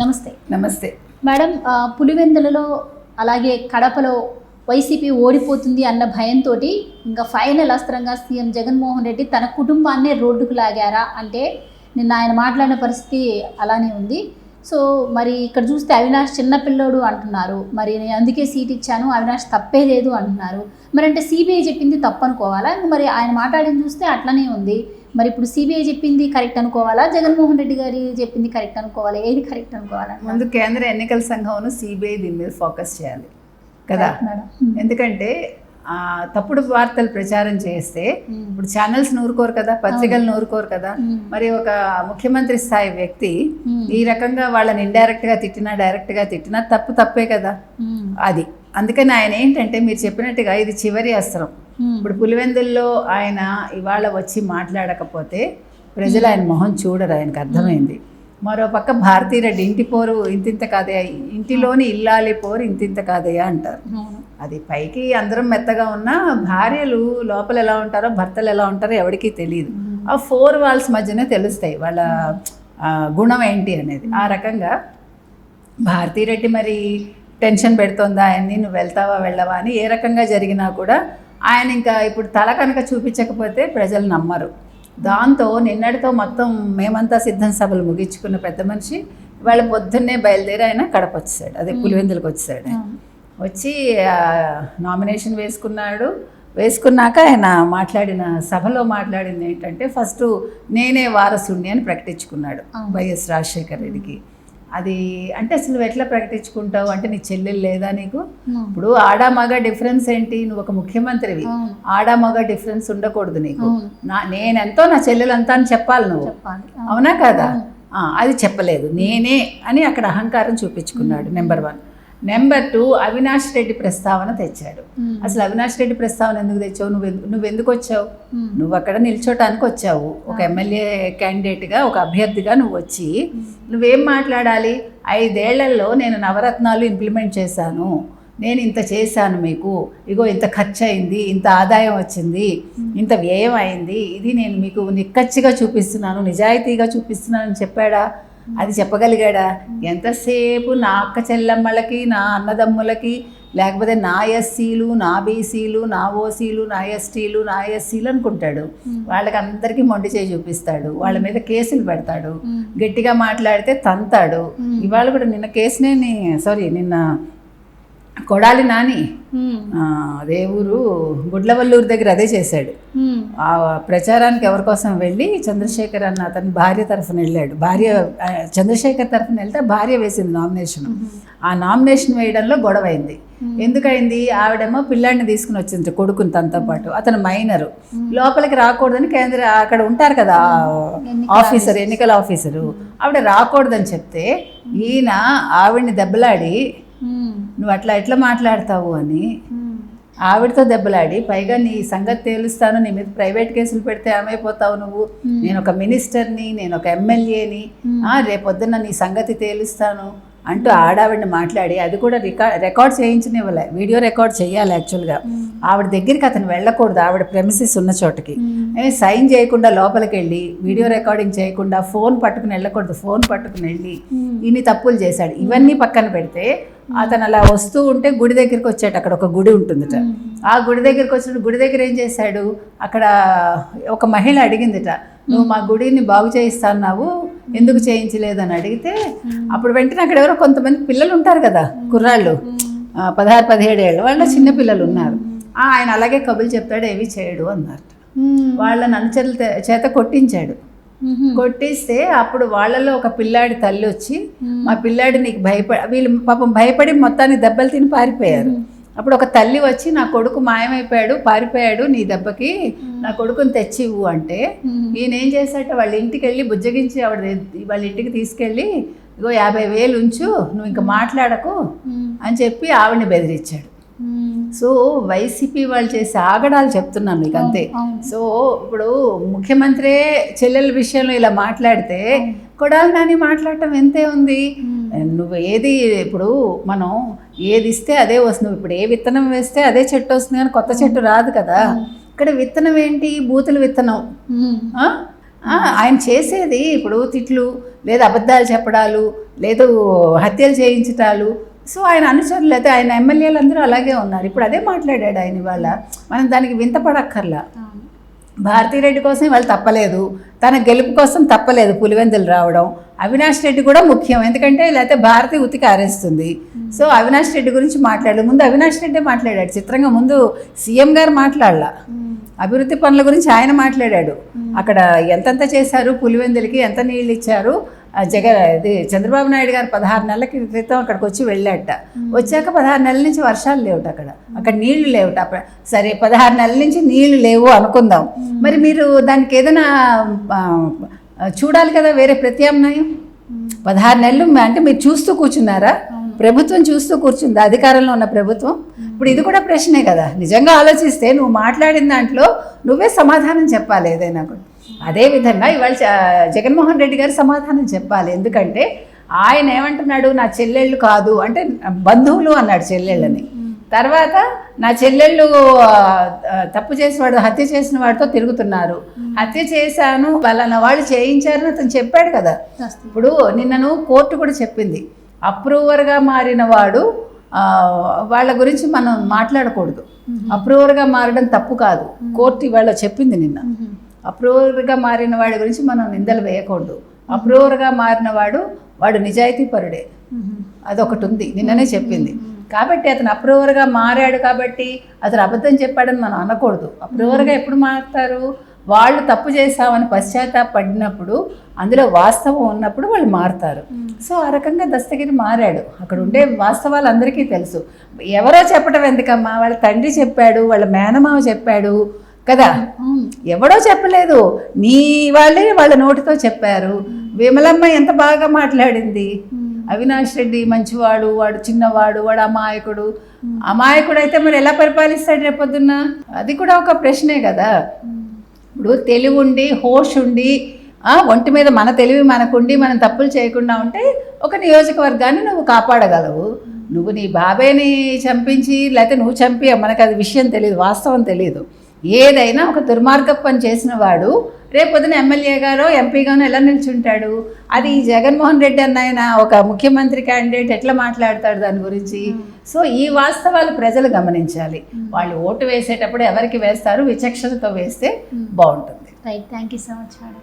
నమస్తే. నమస్తే. మేడం పులివెందులలో అలాగే కడపలో వైసీపీ ఓడిపోతుంది అన్న భయంతో ఇంకా ఫైనల్ అస్త్రంగా సీఎం జగన్మోహన్ రెడ్డి తన కుటుంబాన్నే రోడ్డుకు లాగారా అంటే నిన్న ఆయన మాట్లాడిన పరిస్థితి అలానే ఉంది. సో మరి ఇక్కడ చూస్తే అవినాష్ చిన్నపిల్లోడు అంటున్నారు. మరి నేను అందుకే సీట్ ఇచ్చాను అవినాష్ తప్పే లేదు అంటున్నారు. మరి అంటే సిబిఐ చెప్పింది తప్పు అనుకోవాలా ఇంక మరి ఆయన మాట్లాడింది చూస్తే అట్లనే ఉంది. మరి ఇప్పుడు సిబిఐ చెప్పింది కరెక్ట్ అనుకోవాలా? జగన్మోహన్ రెడ్డి గారి చెప్పింది కరెక్ట్ అనుకోవాలా? ఏది కరెక్ట్ అనుకోవాలా? ముందు కేంద్ర ఎన్నికల సంఘం సిబిఐ దీని మీద ఫోకస్ చేయాలి. కదా? మేడం ఎందుకంటే ఆ, తప్పుడు వార్తలు ప్రచారం చేస్తే మ్మ్. ఇప్పుడు ఛానల్స్ నూరుకోరు కదా? పత్రికలు నూరుకోరు కదా? మ్మ్. మరి ఒక ముఖ్యమంత్రి స్థాయి వ్యక్తి. ఈ రకంగా వాళ్ళని ఇండైరెక్ట్గా తిట్టినా డైరెక్ట్గా తిట్టినా తప్పు తప్పే కదా. అది. అందుకని ఆయన ఏంటంటే మీరు చెప్పినట్టుగా ఇది చివరి అస్త్రం. ఇప్పుడు పులివెందుల్లో ఆయన ఇవాళ వచ్చి మాట్లాడకపోతే ప్రజలు ఆయన మొహం చూడరు ఆయనకు అర్థమైంది. మరో పక్క భారతీరెడ్డి ఇంటి పోరు ఇంతింత కాదయ్యా ఇంటిలోని ఇల్లాలి పోరు ఇంతింత కాదయ్యా అంటారు. అది పైకి అందరం మెత్తగా ఉన్నా భార్యలు లోపల ఎలా ఉంటారో భర్తలు ఎలా ఉంటారో ఎవరికీ తెలియదు ఆ ఫోర్ వాల్స్ మధ్యనే తెలుస్తాయి వాళ్ళ గుణం ఏంటి అనేది. ఆ రకంగా భారతీరెడ్డి మరి టెన్షన్ పెడుతోందా ఆయన్ని నువ్వు వెళ్తావా వెళ్ళవా అని ఏ రకంగా జరిగినా కూడా ఆయన ఇంకా ఇప్పుడు తల కనుక చూపించకపోతే ప్రజలు నమ్మరు. దాంతో నిన్నటితో మొత్తం మేమంతా సిద్ధం సభలు ముగించుకున్న పెద్ద మనిషి వాళ్ళ పొద్దున్నే బయలుదేరి ఆయన కడప వచ్చేసాడు. అదే పులివెందులకు వచ్చేసాడు. వచ్చి నామినేషన్ వేసుకున్నాడు. వేసుకున్నాక ఆయన మాట్లాడిన సభలో మాట్లాడింది ఏంటంటే ఫస్ట్ నేనే వారసుణ్ణి అని ప్రకటించుకున్నాడు. వైఎస్ రాజశేఖర రెడ్డికి. అది అంటే అసలు నువ్వు ఎట్లా ప్రకటించుకుంటావు? అంటే నీ చెల్లెలు లేదా నీకు. ఇప్పుడు ఆడ మగ డిఫరెన్స్ ఏంటి? నువ్వు ఒక ముఖ్యమంత్రివి. ఆడ మగ డిఫరెన్స్ ఉండకూడదు నీకు. నా నేనెంతో నా చెల్లెలంతా అని చెప్పాలి నువ్వు. అవును. కదా? అది చెప్పలేదు. నేనే అని అక్కడ అహంకారం చూపించుకున్నాడు number one number two Avinash Reddy ప్రస్తావన తెచ్చాడు. మ్మ్. అసలు అవినాష్ రెడ్డి ప్రస్తావన ఎందుకు తెచ్చావు? నువ్వు ఎందు- నువ్వు ఎందుకు వచ్చావు మ్మ్. నువ్వు అక్కడ నిల్చోటానికి వచ్చావు ఒక ఎమ్మెల్యే క్యాండిడేట్గా ఒక అభ్యర్థిగా నువ్వు వచ్చి నువ్వేం మాట్లాడాలి? ఐదేళ్ళలో నేను నవరత్నాలు ఇంప్లిమెంట్ చేశాను. నేను ఇంత చేశాను మీకు. ఇగో ఇంత ఖర్చు అయింది ఇంత ఆదాయం వచ్చింది ఇంత వ్యయం అయింది ఇది నేను మీకు నిక్కచ్చిగా చూపిస్తున్నాను నిజాయితీగా చూపిస్తున్నాను అని చెప్పాడా? అది చెప్పగలిగాడా? ఎంతసేపు నా అక్క చెల్లెమ్మలకి నా అన్నదమ్ములకి లేకపోతే నా ఎస్సీలు నా బీసీలు నా ఓసీలు నా ఎస్టీలు నా ఎస్సీలు అనుకుంటాడు. వాళ్ళకి అందరికీ మొండి చేయి చూపిస్తాడు. వాళ్ళ మీద కేసులు పెడతాడు. గట్టిగా మాట్లాడితే తంతాడు. ఇవాళ కూడా నిన్న కేసునే సారీ నిన్న కొడాలి నాని. అదే ఊరు గుడ్లవల్లూరు దగ్గర అదే చేశాడు. ఆ ప్రచారానికి ఎవరి కోసం వెళ్ళి చంద్రశేఖర్ అన్న అతని భార్య తరఫున వెళ్ళాడు. భార్య చంద్రశేఖర్ తరఫున వెళ్తే భార్య వేసింది నామినేషన్. ఆ నామినేషన్ వేయడంలో గొడవ అయింది ఎందుకైంది? ఆవిడేమో పిల్లాడిని తీసుకుని వచ్చింది కొడుకుని తనతో పాటు. అతను మైనరు. లోపలికి రాకూడదని కేంద్ర అక్కడ ఉంటారు కదా ఆఫీసర్ ఎన్నికల ఆఫీసరు. ఆవిడ రాకూడదని చెప్తే ఈయన ఆవిడ్ని దెబ్బలాడి. నువ్వు అట్లా ఎట్లా మాట్లాడతావు అని. ఆవిడతో దెబ్బలాడి పైగా నీ సంగతి తేలుస్తాను నీ మీద ప్రైవేట్ కేసులు పెడితే ఏమైపోతావు నువ్వు? నేను ఒక మినిస్టర్ని నేను ఒక ఎమ్మెల్యేని. రేపొద్దున నీ సంగతి తేలుస్తాను అంటూ ఆడావిడిని మాట్లాడి అది కూడా రికార్డ్ రికార్డ్ చేయించనివ్వలే వీడియో రికార్డ్ చేయాలి యాక్చువల్గా. ఆవిడ దగ్గరికి అతను వెళ్ళకూడదు ఆవిడ ప్రెమిసిస్ ఉన్న చోటకి. సైన్ చేయకుండా లోపలికి వెళ్ళి వీడియో రికార్డింగ్ చేయకుండా ఫోన్ పట్టుకుని వెళ్ళకూడదు ఫోన్ పట్టుకుని వెళ్ళి. ఇన్ని తప్పులు చేశాడు. ఇవన్నీ పక్కన పెడితే అతను అలా వస్తూ ఉంటే గుడి దగ్గరికి వచ్చాడు. అక్కడ ఒక గుడి ఉంటుందిట. ఆ గుడి దగ్గరికి వచ్చినప్పుడు గుడి దగ్గర ఏం చేశాడు? అక్కడ ఒక మహిళ అడిగిందిట. నువ్వు మా గుడిని బాగు చేయిస్తాన్నావు. ఎందుకు చేయించలేదని అడిగితే అప్పుడు వెంటనే అక్కడ ఎవరో కొంతమంది పిల్లలు ఉంటారు కదా కుర్రాళ్ళు. పదహారు పదిహేడు ఏళ్ళు. వాళ్ళ చిన్న పిల్లలు ఉన్నారు. ఆయన అలాగే కబులు చెప్తాడు ఏవి చేయడు అన్నారు. వాళ్ళని అనుచరుల చేత కొట్టించాడు. కొట్టిస్తే అప్పుడు వాళ్ళలో ఒక పిల్లాడి తల్లి వచ్చి మా పిల్లాడి నీకు భయపడి వీళ్ళు పాపం భయపడి మొత్తాన్ని దెబ్బలు తిని పారిపోయారు అప్పుడు ఒక తల్లి వచ్చి నా కొడుకు మాయమైపోయాడు పారిపోయాడు నీ దెబ్బకి నా కొడుకుని తెచ్చి ఇవ్వు అంటే. ఈయన ఏం చేశాట వాళ్ళ ఇంటికి వెళ్ళి బుజ్జగించి ఆవిడ వాళ్ళ ఇంటికి తీసుకెళ్ళి ఇగో యాభై వేలు ఉంచు నువ్వు ఇంకా మాట్లాడకు. అని చెప్పి ఆవిడని బెదిరించాడు. సో వైసీపీ వాళ్ళు చేసే ఆగడాలు చెప్తున్నాను మీకు అంతే. సో ఇప్పుడు ముఖ్యమంత్రి చెల్లెల విషయంలో ఇలా మాట్లాడితే కొడాలి నాని మాట్లాడటం ఎంతే ఉంది? నువ్వు ఏది ఇప్పుడు మనం ఏది ఇస్తే అదే వస్తుంది. ఇప్పుడు ఏ విత్తనం వేస్తే అదే చెట్టు వస్తుంది కానీ కొత్త చెట్టు రాదు కదా. ఇక్కడ విత్తనం ఏంటి? బూతుల విత్తనం. ఆయన చేసేది ఇప్పుడు తిట్లు లేదా అబద్ధాలు చెప్పడాలు లేదు హత్యలు చేయించటాలు సో ఆయన అనుచరులు అయితే ఆయన ఎమ్మెల్యేలు అందరూ అలాగే ఉన్నారు. ఇప్పుడు అదే మాట్లాడాడు ఆయన ఇవాళ. మనం దానికి వింతపడక్కర్లా. భారతీరెడ్డి కోసం వాళ్ళు తప్పలేదు. తన గెలుపు కోసం తప్పలేదు పులివెందులు రావడం. అవినాష్ రెడ్డి కూడా ముఖ్యం. ఎందుకంటే లేకపోతే భారతి ఉతికి ఆరేస్తుంది. సో అవినాష్ రెడ్డి గురించి మాట్లాడు. ముందు అవినాష్ రెడ్డి మాట్లాడాడు. చిత్రంగా ముందు సీఎం గారు మాట్లాడలా. అభివృద్ధి పనుల గురించి ఆయన మాట్లాడాడు. అక్కడ ఎంతెంత చేశారు? పులివెందులకి ఎంత నీళ్ళు ఇచ్చారు? ఆ జగ ఇది చంద్రబాబు నాయుడు గారు పదహారు నెలల క్రితం అక్కడికి వచ్చి వెళ్ళాట వచ్చాక పదహారు నెలల నుంచి వర్షాలు లేవుట అక్కడ. అక్కడ నీళ్ళు లేవుట. అప్పుడు సరే పదహారు నెలల నుంచి నీళ్ళు లేవు అనుకుందాం. మరి మీరు దానికి ఏదైనా చూడాలి కదా వేరే ప్రత్యామ్నాయం? పదహారు నెలలు అంటే మీరు చూస్తూ కూర్చున్నారా? ప్రభుత్వం చూస్తూ కూర్చుంది? అధికారంలో ఉన్న ప్రభుత్వం? ఇప్పుడు ఇది కూడా ప్రశ్నే కదా. నిజంగా ఆలోచిస్తే నువ్వు మాట్లాడిన దాంట్లో నువ్వే సమాధానం చెప్పాలి ఏదైనా కూడా. అదేవిధంగా ఇవాళ జగన్మోహన్ రెడ్డి గారు సమాధానం చెప్పాలి. ఎందుకంటే ఆయన ఏమంటున్నాడు నా చెల్లెళ్ళు కాదు అంటే బంధువులు అన్నాడు చెల్లెళ్ళని. తర్వాత నా చెల్లెళ్ళు తప్పు చేసేవాడు హత్య చేసిన వాడితో తిరుగుతున్నారు. హత్య చేశాను పలానా వాళ్ళు చేయించారని అతను చెప్పాడు కదా. ఇప్పుడు నిన్నను కోర్టు కూడా చెప్పింది. అప్రూవర్గా మారిన వాడు వాళ్ళ గురించి మనం మాట్లాడకూడదు. అప్రూవర్గా మారడం తప్పు కాదు. కోర్టు ఇవాళ చెప్పింది నిన్న. అప్రూవర్గా మారిన వాడి గురించి మనం నిందలు వేయకూడదు. అప్రూవర్గా మారిన వాడు వాడు నిజాయితీ పరుడే. అదొకటి ఉంది. నిన్ననే చెప్పింది. కాబట్టి అతను అప్రూవర్గా మారాడు కాబట్టి అతను అబద్ధం చెప్పాడని మనం అనకూడదు. అప్రూవర్గా ఎప్పుడు మారుతారు? వాళ్ళు తప్పు చేశామని పశ్చాత్తాపడినప్పుడు అందులో వాస్తవం ఉన్నప్పుడు వాళ్ళు మారుతారు. సో ఆ రకంగా దస్తగిరి మారాడు. అక్కడ ఉండే వాస్తవాలు అందరికీ తెలుసు. ఎవరో చెప్పడం ఎందుకమ్మా? వాళ్ళ తండ్రి చెప్పాడు వాళ్ళ మేనమావ చెప్పాడు కదా. ఎవడో చెప్పలేదు. నీ వాళ్ళే వాళ్ళ నోటితో చెప్పారు. విమలమ్మ ఎంత బాగా మాట్లాడింది. అవినాష్ రెడ్డి మంచివాడు వాడు చిన్నవాడు వాడు అమాయకుడు. అమాయకుడు అయితే మరి ఎలా పరిపాలిస్తాడు రేపొద్దున్న? అది కూడా ఒక ప్రశ్నే కదా. ఇప్పుడు తెలివి ఉండి హోష్ ఉండి ఆ, ఒంటి మీద మన తెలివి మనకుండి మనం తప్పులు చేయకుండా ఉంటే ఒక నియోజకవర్గాన్ని నువ్వు కాపాడగలవు. నువ్వు నీ బాబాయ్ని చంపించి లేకపోతే నువ్వు చంపి మనకు అది విషయం తెలియదు వాస్తవం తెలియదు. ఏదైనా ఒక దుర్మార్గ పని చేసిన వాడు రేపొద్దున ఎమ్మెల్యే గారో ఎంపీగానో ఎలా నిల్చుంటాడు? అది ఈ జగన్మోహన్ రెడ్డి అన్న ఆయన ఒక ముఖ్యమంత్రి క్యాండిడేట్ ఎట్లా మాట్లాడతాడు దాని గురించి? సో ఈ వాస్తవాలు ప్రజలు గమనించాలి. వాళ్ళు ఓటు వేసేటప్పుడు ఎవరికి వేస్తారు? విచక్షణతో వేస్తే బాగుంటుంది. Right thank you so much madam